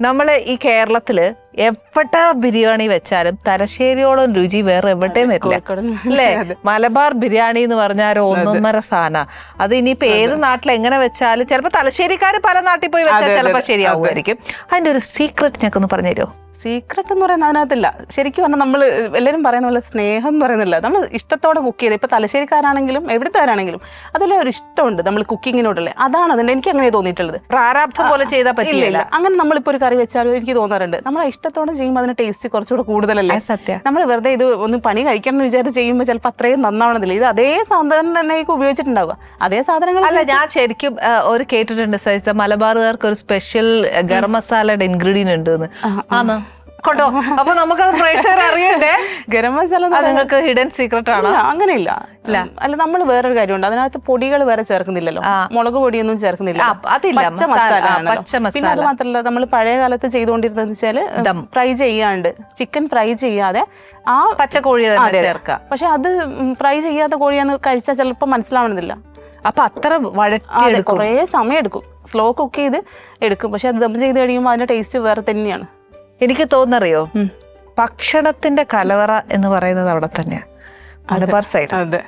നമ്മൾ ഈ കേരളത്തിൽ എവിടെ ബിരിയാണി വെച്ചാലും തലശ്ശേരിയോളം രുചി വേറെ എവിടെയും വരില്ല. അല്ലെ? മലബാർ ബിരിയാണി എന്ന് പറഞ്ഞാൽ ഒരു ഒന്നൊന്നര സാധന. അത് ഇനിയിപ്പോ ഏത് നാട്ടിൽ എങ്ങനെ വെച്ചാലും ചിലപ്പോ തലശ്ശേരിക്കാർ പല നാട്ടിൽ പോയി വെച്ചാൽ ചിലപ്പോൾ ശരിയാവുമായിരിക്കും. അതിന്റെ ഒരു സീക്രട്ട് ഞങ്ങൾക്ക് ഒന്ന് പറഞ്ഞു തരുമോ? സീക്രട്ട് എന്ന് പറയുന്നത് അതിനകത്തില്ല. ശരിക്കും പറഞ്ഞാൽ നമ്മൾ എല്ലാവരും പറയുന്ന പോലെ സ്നേഹം എന്ന് പറയുന്നില്ല. നമ്മൾ ഇഷ്ടത്തോടെ കുക്ക് ചെയ്ത് ഇപ്പോൾ തലശ്ശേരിക്കാരാണെങ്കിലും എവിടുത്തുകാരാണെങ്കിലും അതിലെ ഒരു ഇഷ്ടമുണ്ട് നമ്മൾ കുക്കിങ്ങിനോടല്ലേ അതാണ് അതിന്റെ എനിക്ക് അങ്ങനെ തോന്നിയിട്ടുള്ളത്. പ്രാരാബ്ധം പോലെ ചെയ്താൽ പറ്റില്ല അങ്ങനെ നമ്മളിപ്പോൾ ഒരു കറി വെച്ചാലും എനിക്ക് തോന്നാറുണ്ട്. നമ്മൾ ഇഷ്ടത്തോടെ ചെയ്യുമ്പോൾ അതിന് ടേസ്റ്റ് കുറച്ചുകൂടെ കൂടുതലല്ലേ? സത്യം. നമ്മൾ വെറുതെ ഇത് ഒന്ന് പണി കഴിക്കണം എന്ന് വിചാരിച്ച് ചെയ്യുമ്പോൾ ചിലപ്പോൾ അത്രയും നന്നാവണമെന്നില്ല ഇത് അതേ സാധനം തന്നെ ഉപയോഗിച്ചിട്ടുണ്ടാവുക. അതേ സാധനങ്ങൾ അല്ല ഞാൻ ശരിക്കും ഒരു കേട്ടിട്ടുണ്ട് സൈസ് മലബാറുകാർക്ക് ഒരു സ്പെഷ്യൽ ഗരം മസാലയുടെ ഇൻഗ്രീഡിയൻ ഉണ്ട് എന്ന് കൊണ്ടോ? അപ്പൊ നമുക്കത് പ്രേക്ഷകർ അറിയണ്ടേ? ഗരം മസാല അത് നിങ്ങൾക്ക് ഹിഡൻ സീക്രട്ട് ആണോ? അങ്ങനെയില്ല. അല്ല നമ്മൾ വേറൊരു കാര്യമുണ്ട്. അതിനകത്ത് പൊടികൾ വേറെ ചേർക്കുന്നില്ലല്ലോ. മുളക് പൊടിയൊന്നും ചേർക്കുന്നില്ല. പച്ച മസാല, പിന്നെ അത് മാത്രമല്ല നമ്മൾ പഴയ കാലത്ത് ചെയ്തുകൊണ്ടിരുന്നതെന്ന് വെച്ചാൽ ഫ്രൈ ചെയ്യാണ്ട് ചിക്കൻ ഫ്രൈ ചെയ്യാതെ ആ പച്ചക്കോഴി അതെ, തന്നെ അതെ. ചേർക്കാം പക്ഷെ അത് ഫ്രൈ ചെയ്യാത്ത കോഴിയാന്ന് കഴിച്ചാൽ ചിലപ്പോൾ മനസ്സിലാവണമെന്നില്ല അപ്പൊ അത്ര വഴറ്റി കുറേ സമയം എടുക്കും. സ്ലോ കുക്ക് ചെയ്ത് എടുക്കും. പക്ഷെ അത് ദം ചെയ്ത് കഴിയുമ്പോൾ അതിന്റെ ടേസ്റ്റ് വേറെ തന്നെയാണ്. എനിക്ക് തോന്നറിയോ ഭക്ഷണത്തിന്റെ കലവറ എന്ന് പറയുന്നത് അവിടെ തന്നെയാണ് മലബാർ സൈഡ്. അതെ.